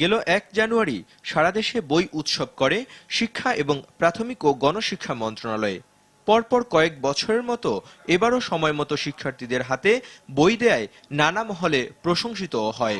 গেল এক জানুয়ারি। সারা দেশে বই উৎসব করে শিক্ষা এবং প্রাথমিক ও গণশিক্ষা মন্ত্রণালয়। পরপর কয়েক বছরের মতো এবারও সময় মতো শিক্ষার্থীদের হাতে বই দেয় নানা মহলে প্রশংসিত হয়।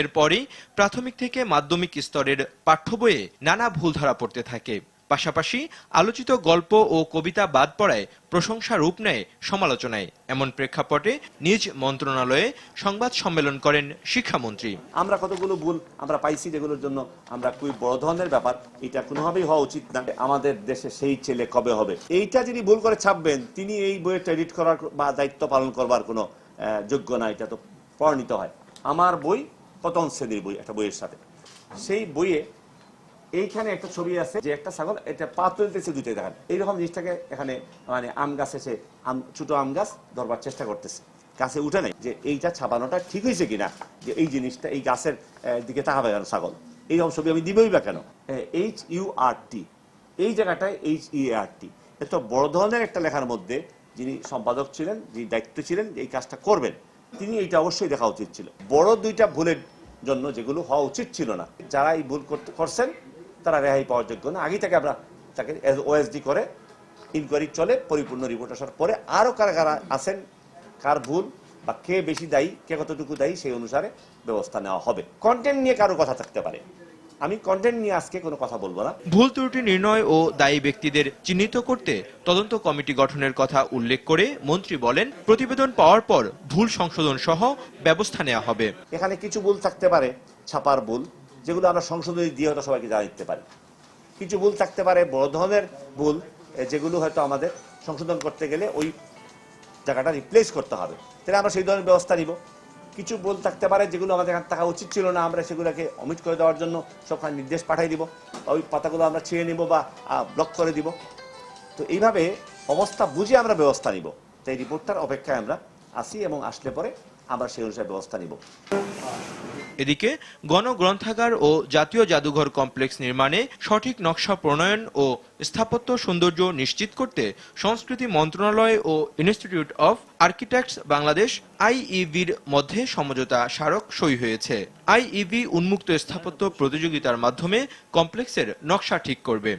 এরপরই প্রাথমিক থেকে মাধ্যমিক স্তরের পাঠ্য বইয়ে নানা ভুল ধরা পড়তে থাকে। পাশাপাশি আলোচিত গল্প ও কবিতা বাদ পড়ায় প্রশংসা রূপ নেয় সমালোচনায়। এমন প্রেক্ষাপটে নিজ মন্ত্রণালয়ে সংবাদ সম্মেলন করেন শিক্ষামন্ত্রী। আমরা কতগুলো ভুল আমরা পাইছি যেগুলোর জন্য আমরা খুবই বড় ধরনের ব্যাপার, এটা কোনোভাবেই হওয়া উচিত না। আমাদের দেশে সেই ছেলে কবে হবে? এইটা যিনি ভুল করে ছাপবেন, তিনি এই বইয়ের এডিট করার বা দায়িত্ব পালন করবার কোনো যোগ্য না, এটা তো পরিণত হয়। আমার বই প্রথম শ্রেণির বই, একটা বইয়ের সাথে। সেই বইয়ে এইখানে একটা ছবি আছে যে একটা ছাগল, এটা পা তুলতেছে দুইটাই দেখেন এইরকম জিনিসটাকে এখানে মানে আম গাছ এসে, আম, ছোট আম গাছ ধরবার চেষ্টা করতেছে। গাছে উঠে নেই যে এইটা ছাপানোটা ঠিক হয়েছে কিনা, যে এই জিনিসটা, এই গাছের দিকে তাকাবে কেন ছাগল? এইরকম ছবি আমি দিবই বা কেন? এইচ ইউ আর টি এই জায়গাটায় এইচ ই আর টি এত বড় ধরনের একটা লেখার মধ্যে যিনি সম্পাদক ছিলেন, যিনি দায়িত্ব ছিলেন, এই কাজটা করবেন, তিনি এইটা অবশ্যই দেখা উচিত ছিল। বড় দুইটা ভুলের জন্য যেগুলো হওয়া উচিত ছিল না। যারা এই ভুল করতে করছেন তারা রেহাই পাওয়ার যোগ্য না। আগে থেকে আমরা তাকে ওএসডি করে ইনকোয়ারি চলে পরিপূর্ণ রিপোর্ট আসার পরে আরও কারা কারা আছেন কার ভুল বা কে বেশি দায়ী কে কতটুকু দায়ী সেই অনুসারে ব্যবস্থা নেওয়া হবে। কন্টেন্ট নিয়ে কারও কথা থাকতে পারে। আমি কন্টেন্ট নিয়ে আজকে কোনো কথা বলব না। ভুল ত্রুটি নির্ণয় ও দায়ী ব্যক্তিদের চিহ্নিত করতে তদন্ত কমিটি গঠনের কথা উল্লেখ করে মন্ত্রী বলেন প্রতিবেদন পাওয়ার পর ভুল সংশোধন সহ ব্যবস্থা নেওয়া হবে। এখানে কিছু ভুল থাকতে পারে। ছাপার ভুল যেগুলো আমরা সংশোধনী দিয়ে হয়তো সবাইকে জানিয়ে দিতে পারি। কিছু ভুল থাকতে পারে, বড় ধরনের ভুল যেগুলো হয়তো আমাদের সংশোধন করতে গেলে ওই জায়গাটা রিপ্লেস করতে হবে। তাহলে আমরা সেই ধরনের ব্যবস্থা নিব। কিছু ভুল থাকতে পারে, যেগুলো আমাদের এখানে থাকা উচিত ছিল না, আমরা সেগুলোকে অমিট করে দেওয়ার জন্য সবখানে নির্দেশ পাঠিয়ে দিব। ওই পাতাগুলো আমরা ছিঁড়ে নিব বা ব্লক করে দিব। তো এইভাবে অবস্থা বুঝে আমরা ব্যবস্থা নিব। তো এই রিপোর্টটার অপেক্ষায় আমরা আসি এবং আসলে পরে আমরা সেই অনুসারে ব্যবস্থা নিব। এদিকে গণগ্রন্থাগার ও জাতীয় জাদুঘর কমপ্লেক্স নির্মাণে সঠিক নকশা প্রণয়ন ও স্থাপত্য সৌন্দর্য নিশ্চিত করতে সংস্কৃতি মন্ত্রণালয় ও ইনস্টিটিউট অফ আর্কিটেক্টস বাংলাদেশ আইইবির মধ্যে সমঝোতা স্মারক সই হয়েছে। আইইবি উন্মুক্ত স্থাপত্য প্রতিযোগিতার মাধ্যমে কমপ্লেক্সের নকশা ঠিক করবে।